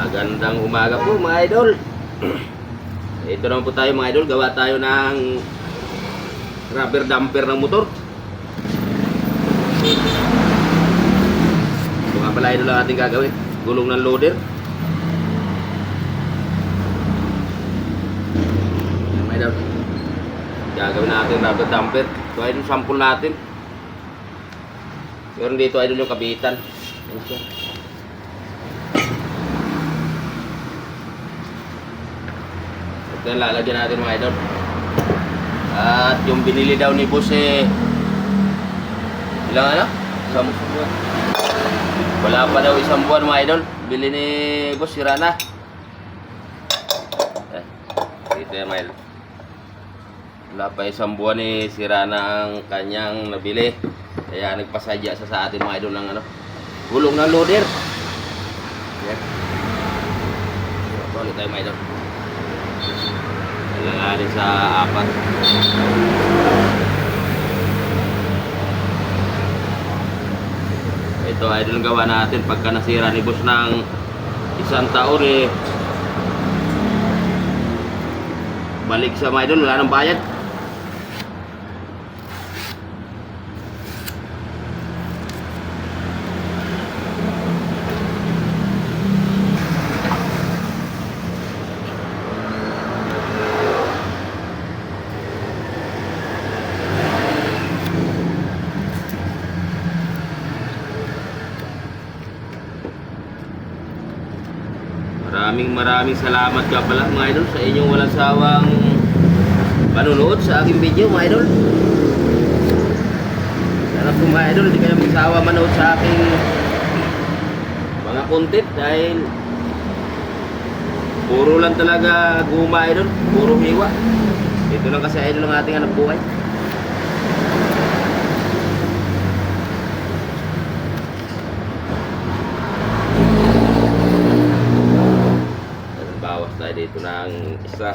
Magandang umaga po mga idol. Ito naman po tayo mga idol. Gawa tayo ng rubber damper ng motor. Ito nga pala idol ang ating gagawin. Gulong ng loader. Mga idol. Gagawin natin rubber damper. Ito idol sample natin. Meron dito idol yung kabitan. Ayan siya. Ito yung lalagyan natin mga idol. At yung binili daw ni boss eh, ilang ano? Isang buwan. Wala pa daw isang buwan mga idol. Bili ni boss, sira na. Eh, dito yan mga idol. Wala pa isang buwan eh, sira na ang kanyang nabili. Kaya nagpasadya sa sa atin mga idol ng ano, gulong ng loader. Yan. Ito ulit tayo mga idol. Kailanganin sa apat. Ito idol ang gawa natin pagka nasira ni boss ng isang taon eh balik sa mga idol, wala nang bayad. Maraming maraming salamat ka pala mga idol sa inyong walang sawang panunood sa aking video mga idol. Sana po mga idol, hindi kayo magsawa manood sa aking mga content dahil puro lang talaga guma idol, puro hiwa. Ito lang kasi idol ang ating anak buhay. Ayan, Bawas tayo dito ng isa.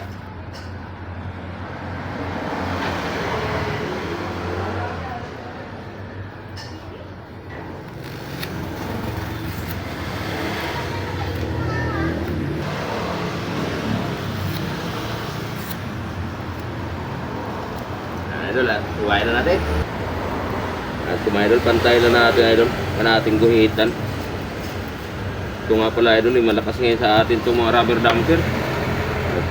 Idol, ah. Huwain na natin. At idol, pantay na natin, idol. Kan ating guhitan. Ito nga pala idol, eh, malakas ngayon sa atin itong mga rubber damper.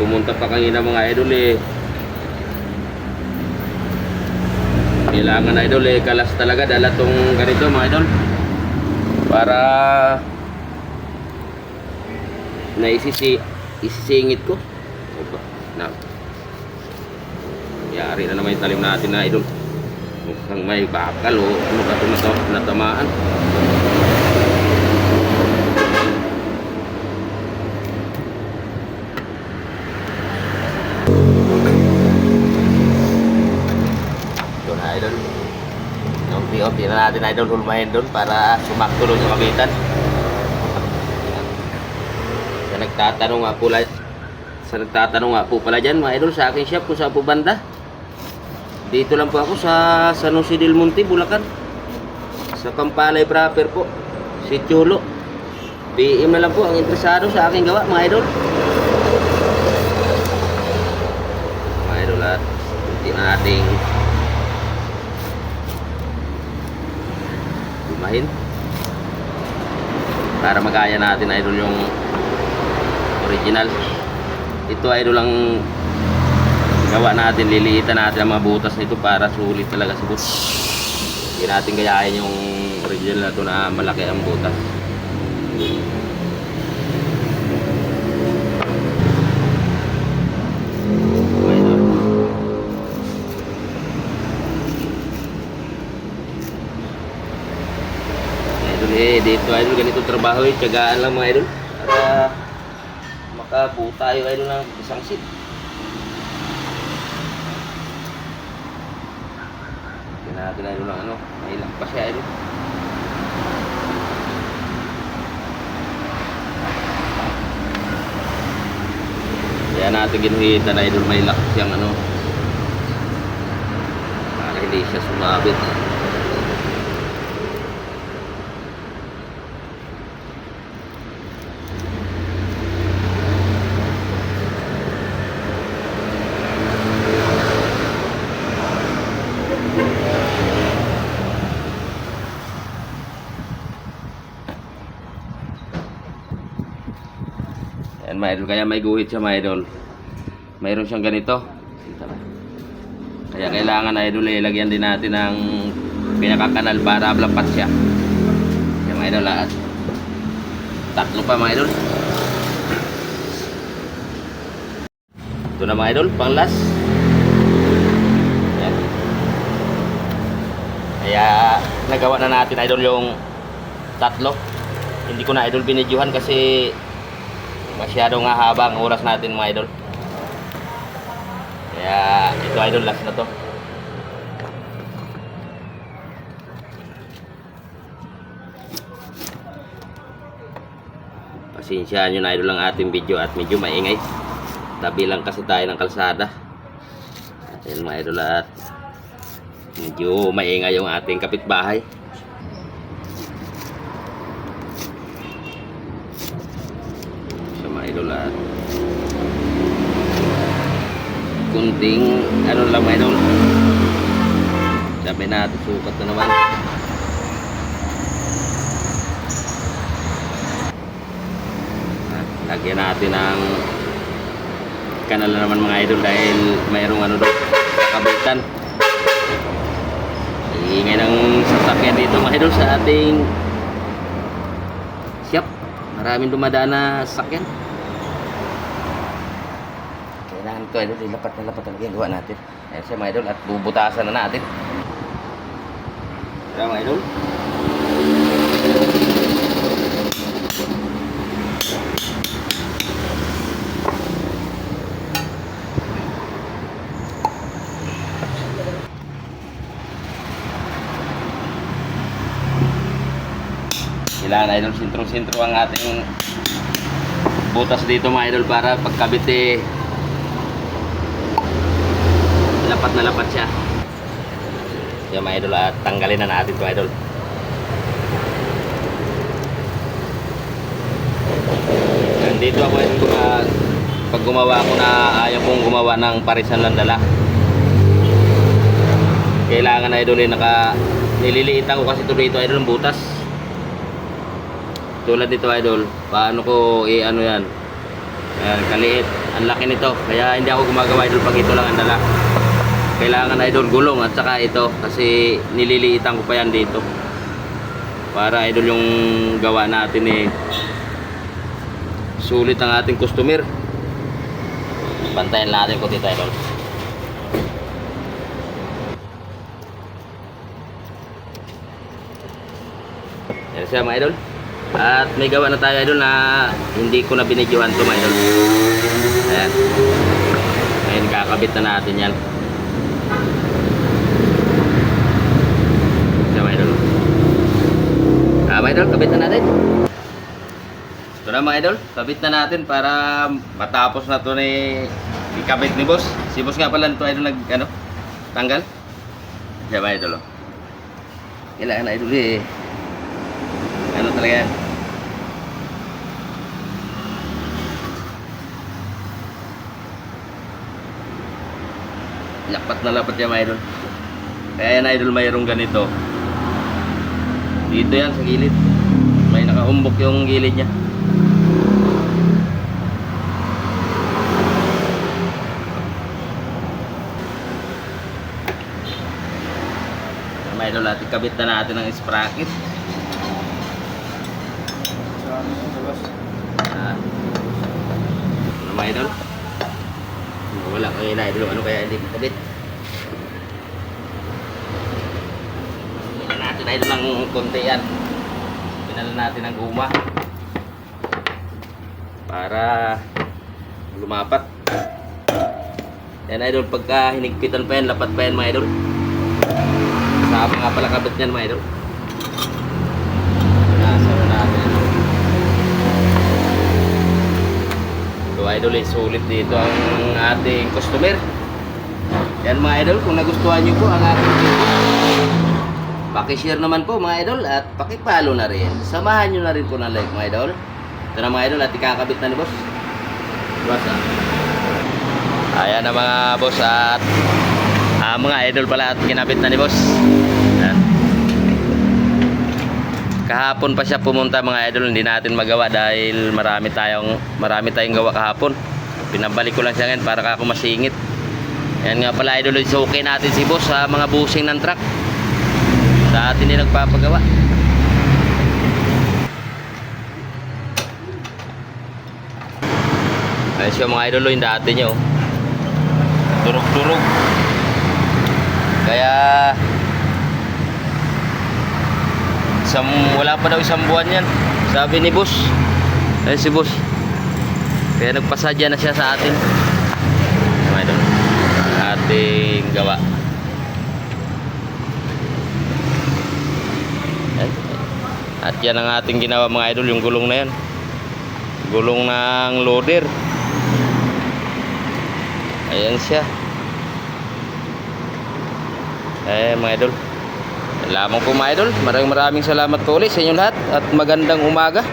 Pumunta pa kanina mga idol eh. Kailangan idol eh, kalas talaga dala tong ganito mga idol. Para na isisi, isisingit ko. Opa, na. Yari na naman yung talim natin na idol. Mukhang may bakal o ano ba ito na to, natamaan. Ito na idol. Unti-unti na natin idol hulmahin doon para sumakto doon sa kabitan. Sa nagtatanong nga po sa nagtatanong nga po pala dyan mga idol sa aking shop kung saan po banda. Dito lang po ako sa San Jose del Monte, Bulacan. Sa Kampalay proper po. Si Chulo. PM na lang po ang interesado sa aking gawa mga idol. Mga idol at hindi na lumahin. Para magaya natin idol yung original. Ito idol ang gawa natin, liliitan natin ang mga butas nito para sulit talaga si boss. Hindi natin gayahin yung original na ito na malaki ang butas. Idol. Idol eh, dito idol, ganito trabaho eh, tiyagaan lang mga idol. Para makabuo tayo idol ng isang seat. Natin idol ng ano, mahilang pa siya idol. Kaya natin ginuhitan idol may lock siyang ano. Para hindi siya sumabit. Yan mga idol, kaya may guhit siya mga idol. Mayroon siyang ganito. Kaya kailangan idol ilagyan din natin ng pinakakanal para lapat siya. Yan mga idol lahat. Tatlo pa mga idol. Ito na mga idol, pang last. Yan. Kaya nagawa na natin idol yung tatlo. Hindi ko na idol binidyohan kasi masyadong haba ang oras natin mga idol. Kaya ito idol last na to. Pasensyahan nyo na idol ang ating video at medyo maingay. Tabi lang kasi tayo ng kalsada. Ayan mga idol at medyo maingay yung ating kapitbahay. Sa mga idol at kunting ano lang mga idol. Sabi natin sukat na naman. At lagyan natin ng kanal na naman mga idol dahil mayroong ano doon kabitan. Iingay ng sasakyan dito mga idol sa ating shop. Maraming dumadaan na sasakyan. Ko idol, ilapat na lapat talaga yung natin. Ayan siya mga idol at bubutasan na natin. Kaya mga idol. Kailangan idol sentro-sentro ang ating butas dito mga idol para pagkabit eh lapat na lapat siya. Kaya mga idol at tanggalin na natin ito idol. Nandito ako idol guma- pag gumawa ako na ayaw kong gumawa ng parisan lang dala. Kailangan na idol eh naka nililiitan ko kasi ito dito idol ang butas. Tulad nito idol, paano ko i-ano yan? Ayan, kaliit. Ang laki nito. Kaya hindi ako gumagawa idol pag ito lang ang dala. Kailangan idol gulong at saka ito kasi nililiitan ko pa yan dito. Para idol yung gawa natin eh sulit ang ating customer. Bantayan natin ko dito idol. Yan siya mga idol. At may gawa na tayo idol na hindi ko na binidyohan to mga idol. Ayan. Ngayon kakabit na natin yan. Siya mga idol. Ah mga idol, kabit na natin. Ito na mga idol, kabit na natin para matapos na to ni ikabit ni boss. Si boss nga pala ito idol nag ano, tanggal. Siya mga idol. oh. Kailangan na idol eh. Ano talaga yan? Lapat na lapat yan mga idol. Kaya yan idol mayroong ganito. Dito yan sa gilid. May nakaumbok yung gilid niya. Mga idol natin kabit na natin ng sprocket. Ah. Ano mga idol? Wala kang ina idol. Ano kaya hindi kabit? Natin idol ng konti yan. Pinala natin ng guma. Para lumapat. Yan idol, pagka hinigpitan pa yan, lapat pa yan mga idol. Kasama nga pala kabit yan mga idol. Nasa na natin. So idol, eh, sulit dito ang ating customer. Yan mga idol, kung nagustuhan nyo po ang ating video, pakishare naman po mga idol at pakipalo na rin. Samahan nyo na rin po ng like mga idol. Ito na mga idol at ikakabit na ni boss. Boss ah. Ayan na mga boss at ah, mga idol pala at kinabit na ni boss. Ayan. Kahapon pa siya pumunta mga idol, hindi natin magawa dahil marami tayong marami tayong gawa kahapon. Pinabalik ko lang siya ngayon para ako masingit. Yan nga pala idol, suki natin si boss sa mga busing ng truck. Sa atin din nagpapagawa. Ayos yung mga idol, yung dati nyo. Durog-durog. Kaya isang, wala pa daw isang buwan yan. Sabi ni boss. Ayun si boss. Kaya nagpasadya na siya sa atin. Mga idol. Ating gawa. At, yan ang ating ginawa mga idol, yung gulong na yan. Gulong ng loader. Ayan siya. Eh mga idol. Lamang po mga idol. Maraming maraming salamat po ulit sa inyo lahat at magandang umaga.